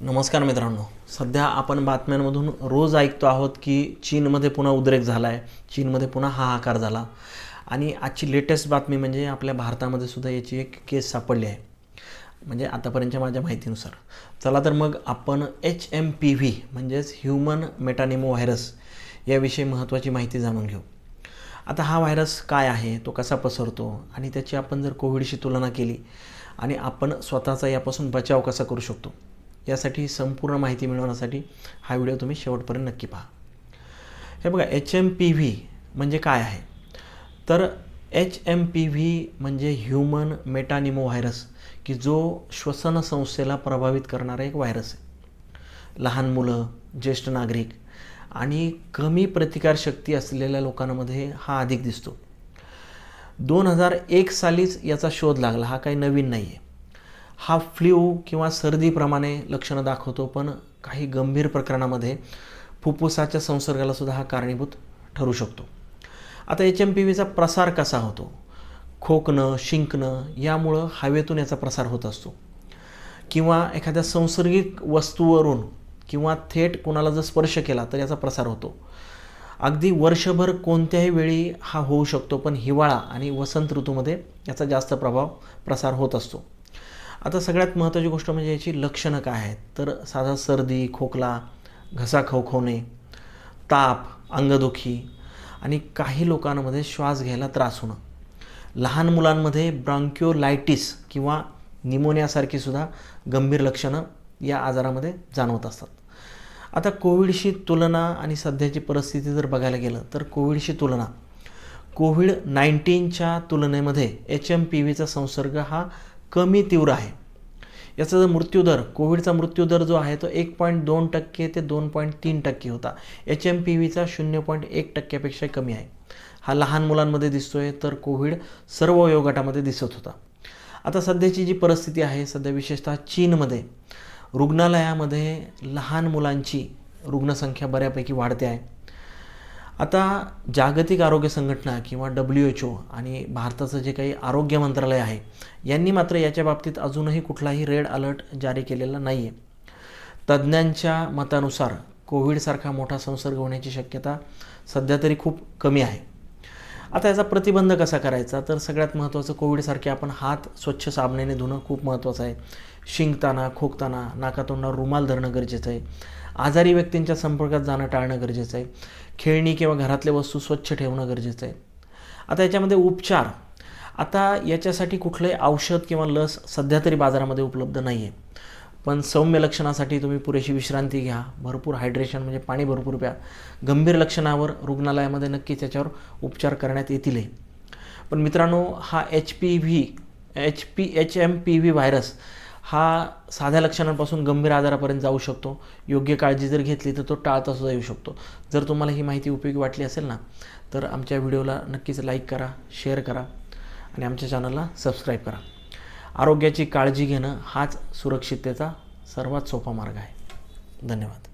नमस्कार मित्रांनो. सध्या आपण बातम्यांमधून रोज ऐकतो आहोत की चीनमध्ये पुन्हा उद्रेक झाला आहे चीनमध्ये पुन्हा हाहाकार झाला. आणि आजची लेटेस्ट बातमी म्हणजे आपल्या भारतामध्ये सुद्धा याची एक केस सापडली आहे. म्हणजे आतापर्यंतच्या माझ्या माहितीनुसार. चला तर मग आपण एच एम पी व्ही म्हणजेच ह्युमन मेटानिमो व्हायरस याविषयी महत्त्वाची माहिती जाणून घेऊ. आता हा व्हायरस काय आहे? तो कसा पसरतो? आणि त्याची आपण जर कोविडशी तुलना केली आणि आपण स्वतःचा यापासून बचाव कसा करू शकतो? यासाठी संपूर्ण माहिती मिळवण्यासाठी हा व्हिडिओ तुम्ही शेवटपर्यंत नक्की पहा. हे बघा एच एम पी व्ही म्हणजे काय आहे? तर एच एम पी व्ही म्हणजे ह्युमन मेटानिमो व्हायरस की जो श्वसन संस्थेला प्रभावित करणारा एक व्हायरस आहे. लहान मुलं ज्येष्ठ नागरिक आणि कमी प्रतिकारशक्ती असलेल्या लोकांमध्ये हा अधिक दिसतो. दोन हजार एक सालीच याचा शोध लागला हा काही नवीन नाही आहे हा फ्ल्यू किंवा सर्दीप्रमाणे लक्षणं दाखवतो पण काही गंभीर प्रकरणामध्ये फुफ्फुसाच्या संसर्गाला सुद्धा हा कारणीभूत ठरू शकतो. आता एच एम पी व्हीचा प्रसार कसा होतो? खोकणं शिंकणं यामुळं हवेतून याचा प्रसार होत असतो. किंवा एखाद्या संसर्गिक वस्तूवरून किंवा थेट कोणाला जर स्पर्श केला तर याचा प्रसार होतो. अगदी वर्षभर कोणत्याही वेळी हा होऊ शकतो पण हिवाळा आणि वसंत ऋतूमध्ये याचा जास्त प्रभाव प्रसार होत असतो. आता सगळ्यात महत्त्वाची गोष्ट म्हणजे याची लक्षणं काय आहेत? तर साधा सर्दी खोकला घसा खवखवणे ताप अंगदुखी आणि काही लोकांमध्ये श्वास घ्यायला त्रास होणं. लहान मुलांमध्ये ब्रांक्योलायटिस किंवा निमोनियासारखी सुद्धा गंभीर लक्षणं या आजारामध्ये जाणवत असतात. आता कोविडशी तुलना आणि सध्याची परिस्थिती जर बघायला गेलं तर कोविडशी तुलना. कोविड नाईन्टीनच्या तुलनेमध्ये एच एम पी व्हीचा संसर्ग हा कमी तीव्र आहे. याचा जो मृत्यूदर कोविडचा मृत्यूदर जो आहे तो एक पॉईंट दोन टक्के ते दोन पॉईंट तीन टक्के होता. एच एम पी व्हीचा शून्य पॉईंट एक टक्क्यापेक्षा कमी आहे. हा लहान मुलांमध्ये दिसतोय तर कोविड सर्व वयोगटामध्ये दिसत होता. आता सध्याची जी परिस्थिती आहे सध्या विशेषतः चीनमध्ये रुग्णालयामध्ये लहान मुलांची रुग्णसंख्या बऱ्यापैकी वाढते आहे. आता जागतिक आरोग्य संघटना किंवा डब्ल्यू एच ओ आणि भारताचं जे काही आरोग्य मंत्रालय आहे यांनी मात्र याच्या बाबतीत अजूनही कुठलाही रेड अलर्ट जारी केलेला नाही आहे तज्ज्ञांच्या मतानुसार कोविडसारखा मोठा संसर्ग होण्याची शक्यता सध्या तरी खूप कमी आहे. आता याचा प्रतिबंध कसा करायचा? तर सगळ्यात महत्त्वाचं कोविडसारखे आपण हात स्वच्छ साबणाने धुणं खूप महत्त्वाचं आहे. शिंकताना खोकताना नाकातोंडावर रुमाल धरणं गरजेचं आहे. आजारी व्यक्तींच्या संपर्कात जाणं टाळणं गरजेचं आहे. खेळणी किंवा घरातल्या वस्तू स्वच्छ ठेवणं गरजेचं आहे. आता याच्यामध्ये उपचार. आता याच्यासाठी कुठलंही औषध किंवा लस सध्या तरी बाजारामध्ये उपलब्ध नाही आहे पण सौम्य लक्षणासाठी तुम्ही पुरेशी विश्रांती घ्या. भरपूर हायड्रेशन म्हणजे पाणी भरपूर प्या. गंभीर लक्षणावर रुग्णालयामध्ये नक्कीच याच्यावर उपचार करण्यात येतील पण मित्रांनो हा H P V H P H M P V virus हा साध्या लक्षणांपासून गंभीर आजारापर्यंत जाऊ शकतो. योग्य काळजी जर घेतली तर तो टाळता सुद्धा येऊ शकतो. जर तुम्हाला ही माहिती उपयोगी वाटली असेल ना तर आमच्या व्हिडिओला नक्कीच लाईक करा शेअर करा आणि आमच्या चॅनलला सबस्क्राईब करा. आरोग्याची काळजी घेणं हाच सुरक्षिततेचा सर्वात सोपा मार्ग आहे. धन्यवाद.